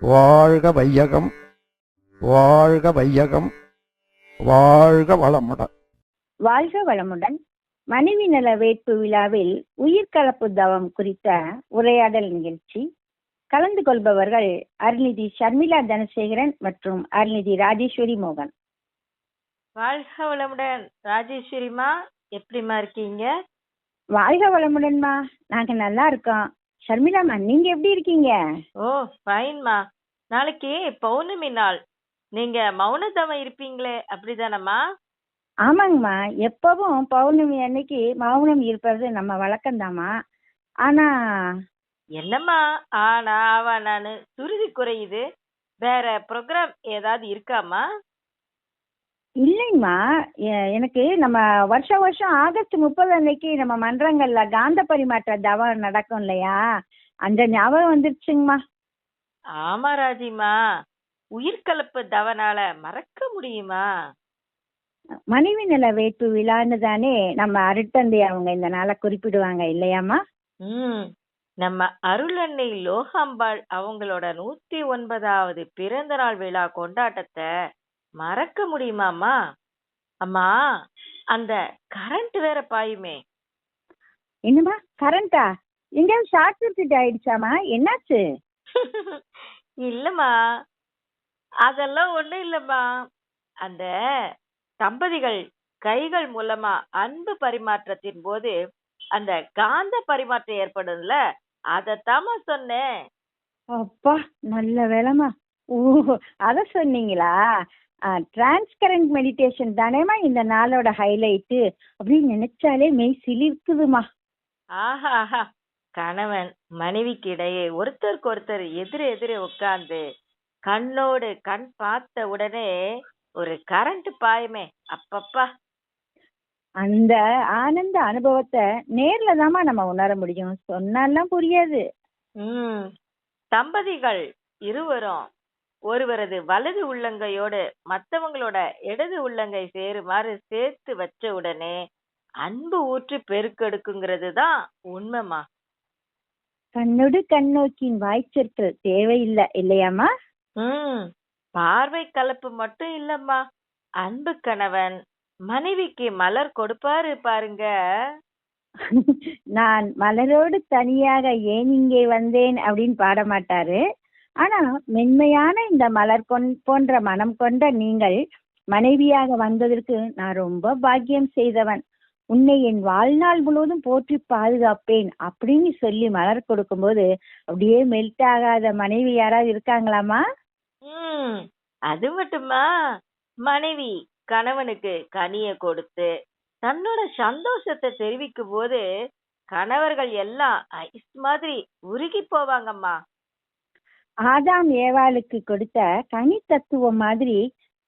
வாழ்க வையகம் வாழ்க வையகம் வாழ்க வளமுடன். வாழ்க வளமுடன். மனைவி நல வேட்பு விழாவில் உயிர்கலப்பு தவம் குறித்த உரையாடல் நிகழ்ச்சி. கலந்து கொள்பவர்கள் அருள்நிதி ஷர்மிளா தனசேகரன் மற்றும் அருள்நிதி ராஜேஸ்வரி மோகன். வாழ்க வளமுடன். ராஜேஸ்வரிமா எப்படிம்மா இருக்கீங்க? வாழ்க வளமுடன்மா. நாங்க நல்லா இருக்கோம். ஷர்மிளாமா நீங்க எப்படி இருக்கீங்க? ஓ ஃபைன்மா நாளைக்கு பௌர்ணமி நாள். நீங்க மௌனதவம் இருப்பீங்களே அப்படிதானம்மா? ஆமாங்கம்மா. எப்பவும் பௌர்ணமி அன்னைக்கு மௌனம் இருப்பது நம்ம வழக்கம்தாம்மா. ஆனா என்னம்மா? ஆனா ஆவானான்னு சுருதி குறையுது வேற ப்ரோக்ராம் ஏதாவது இருக்காம்மா? இல்லைங்கம்மா எனக்கு நம்ம வருஷம் வருஷம் ஆகஸ்ட் முப்பது அன்னைக்கு நம்ம மன்றங்கள்ல காந்த பரிமாற்ற தவம் நடக்கும் இல்லையா? அந்த ஞாபகம் வந்துருச்சுங்கம்மா. ஆமா ராஜிமா உயிர்கலப்பு தவனால மறக்க முடியுமா? மனைவி நல வேட்பு விழான்னு தானே நம்ம அருட்தந்தை அவங்க இந்த நாளை குறிப்பிடுவாங்க இல்லையாம்மா? ம். நம்ம அருளன்னை லோகாம்பாள் அவங்களோட நூத்தி ஒன்பதாவது பிறந்த நாள் விழா கொண்டாட்டத்தை மறக்க முடியுமாம்மா? அம்மா அந்த கரண்ட் வேற பாயுமே. என்னம்மா கரண்டா எங்கேயாவது ஷார்ட் சர்க்யூட் ஆயிடுச்சாம்மா? என்னாச்சு? இல்லம்மா. அதெல்லாம் ஒண்ணும் இல்லம்மா. அந்த தம்பதிகள் கைகள் மூலமா அன்பு பரிமாற்றத்தின் போது அந்த காந்த பரிமாற்றம் ஏற்படும்ல அதத்தாம்மா சொன்னேன். அப்பா நல்ல வேலைம்மா. ஓ அத சொன்னீங்களா? டிரான்ஸ்கரண்ட் மெடிடேஷன் தானேம்மா இந்த நாளோட ஹைலைட்டு அப்படின்னு நினைச்சாலே மெய் சிலிர்க்குதுமா ஆஹா கணவன் மனைவிக்கு இடையே ஒருத்தருக்கு ஒருத்தர் எதிர எதிர உட்கார்ந்து கண்ணோடு கண் பார்த்த உடனே ஒரு கரண்ட் பாயுமே அப்பப்பா. அந்த ஆனந்த அனுபவத்தை நேர்ல தாம்மா நம்ம உணர முடியும். சொன்னாலாம் புரியாது. ம் தம்பதிகள் இருவரும் ஒருவரது வலது உள்ளங்கையோடு மத்தவங்களோட இடது உள்ளங்கை சேருமாறு சேர்த்து வச்ச உடனே அன்பு ஊற்றி பெருக்கெடுக்குங்கிறது தான் உண்மைமா கண்ணொடு கண்ணோக்கின் வாய்ச்சொற்கள் தேவையில்லை இல்லையாம்மா? ம் பார்வை கலப்பு மட்டும் இல்லம்மா. அன்பு கணவன் மனைவிக்கு மலர் கொடுப்பாரு பாருங்க. நான் மலரோடு தனியாக ஏன் இங்கே வந்தேன் அப்படின்னு பாட மாட்டாரு ஆனா மென்மையான இந்த மலர் கொண் போன்ற மனம் கொண்ட நீங்கள் மனைவியாக வந்ததற்கு நான் ரொம்ப பாக்கியம் செய்தவன். உன்னை என் வாழ்நாள் முழுவதும் போற்றி பாதுகாப்பேன் அப்படின்னு சொல்லி மலர் கொடுக்கும்போது அப்படியே மெல்ட் ஆகாத மனைவி யாராவது இருக்காங்களாமா ம் அது மட்டுமா? மனைவி கணவனுக்கு கனிய கொடுத்து தன்னோட சந்தோஷத்தை தெரிவிக்கும் போது கணவர்கள் எல்லாம் ஐஸ் மாதிரி உருகி போவாங்கம்மா. ஆதாம் ஏவாளுக்கு கொடுத்த கனி தத்துவம் மாதிரி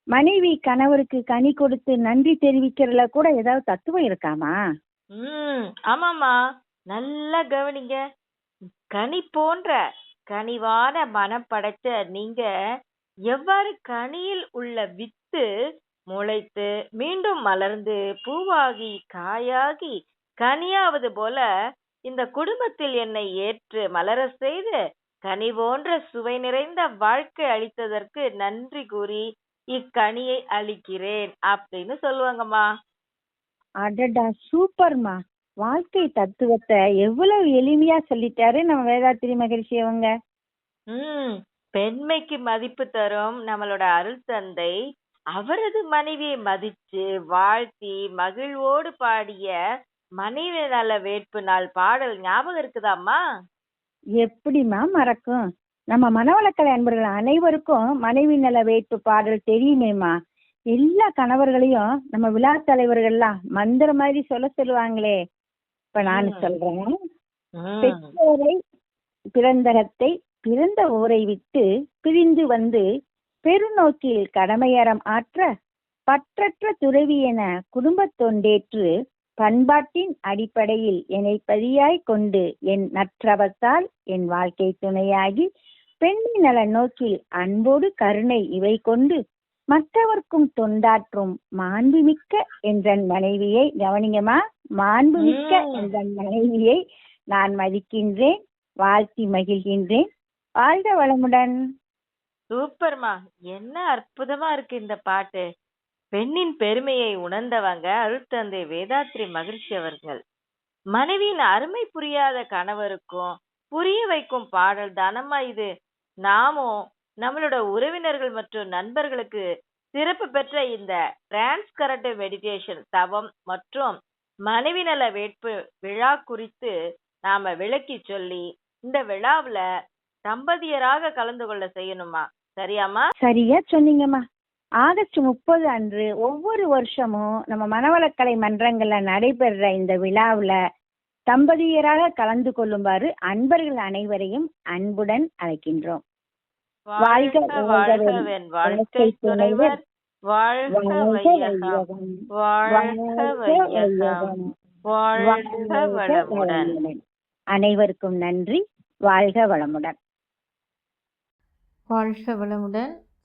மனைவி கணவருக்கு கனி கொடுத்து நன்றி தெரிவிக்கிறதுல கூட ஏதாவது தத்துவம் இருக்காமா? ம் ஆமாமா நல்லா கவனிங்க. கனி போன்ற கனிவான மனம் படைச்ச நீங்க எவ்வாறு கனியில் உள்ள வித்து முளைத்து மீண்டும் மலர்ந்து பூவாகி காயாகி கனியாவது போல இந்த குடும்பத்தில் என்னை ஏற்று மலர செய்து கனி போன்ற சுவை நிறைந்த வாழ்க்கை அளித்ததற்கு நன்றி கூறி இக்கனியை அளிக்கிறேன் அப்படின்னு சொல்லுவாங்கம்மா. அடடா சூப்பர்மா. வாழ்க்கை தத்துவத்தை எவ்வளவு எளிமையா சொல்லிட்டாரு நம்ம வேதாத்திரி மகரிஷி அவங்க. ம் பெண்மைக்கு மதிப்பு தரும் நம்மளோட அருள் தந்தை அவரது மனைவியை மதிச்சு வாழ்த்தி மகிழ்வோடு பாடிய மனைவி நல வேட்பு நாள் பாடல் ஞாபகம் இருக்குதாம்மா? எப்படிம்மா மறக்கும் நம்ம மனவளக்கலை அன்பர்கள் அனைவருக்கும் மனைவி நல வேட்பு பாடல் தெரியுமேம்மா எல்லா கணவர்களையும் நம்ம விழா தலைவர்கள்லாம் மந்திர மாதிரி சொல்ல சொல்லுவாங்களே இப்ப நான். சொல்றேன். பெற்றோரை பிறந்தகத்தை பிறந்த ஊரை விட்டு பிரிந்து வந்து பெருநோக்கில் கடமையறம் ஆற்ற பற்றற்ற துறவி என குடும்பத் தொண்டேற்று பண்பாட்டின் அடிப்படையில் என்னை பதியாய் கொண்டு என் நற்றவத்தால் என் வாழ்க்கை துணையாகி பெண்ணின் நல நோக்கில் அன்போடு கருணை இவை கொண்டு மற்றவர்க்கும் தொண்டாற்றும் மாண்புமிக்க என்றன் மனைவியை கவனிங்கம்மா? மாண்புமிக்க ம். என்றன் மனைவியை நான் மதிக்கின்றேன் வாழ்த்தி மகிழ்கின்றேன். வாழ்க வளமுடன். சூப்பர்மா. என்ன அற்புதமா இருக்கு இந்த பாட்டு. பெண்ணின் பெருமையை உணர்ந்தவங்க அருட்தந்தை வேதாத்ரி மகிழ்ச்சி அவர்கள். மனைவியின் அருமை புரியாத கணவருக்கும் புரிய வைக்கும் பாடல் தானம்மா இது. நாமும் நம்மளோட உறவினர்கள் மற்றும் நண்பர்களுக்கு சிறப்பு பெற்ற இந்த டிரான்ஸ்கரட்டிவ் மெடிடேஷன் தவம் மற்றும் மனைவி நல வேட்பு விழா குறித்து நாம விளக்கி சொல்லி இந்த விழாவுல தம்பதியராக கலந்து கொள்ள செய்யணுமா சரியாம்மா? சரியா சொன்னீங்கம்மா. ஆகஸ்ட் முப்பது அன்று ஒவ்வொரு வருஷமும் நம்ம மனவளக்கலை மன்றங்கள்ல நடைபெறுற இந்த விழாவுல தம்பதியராக கலந்து கொள்ளுமாறு அன்பர்கள் அனைவரையும் அன்புடன் அழைக்கின்றோம். வாழ்க வாழ்க அனைவருக்கும் நன்றி வாழ்க வளமுடன். வாழ்க வளமுடன்.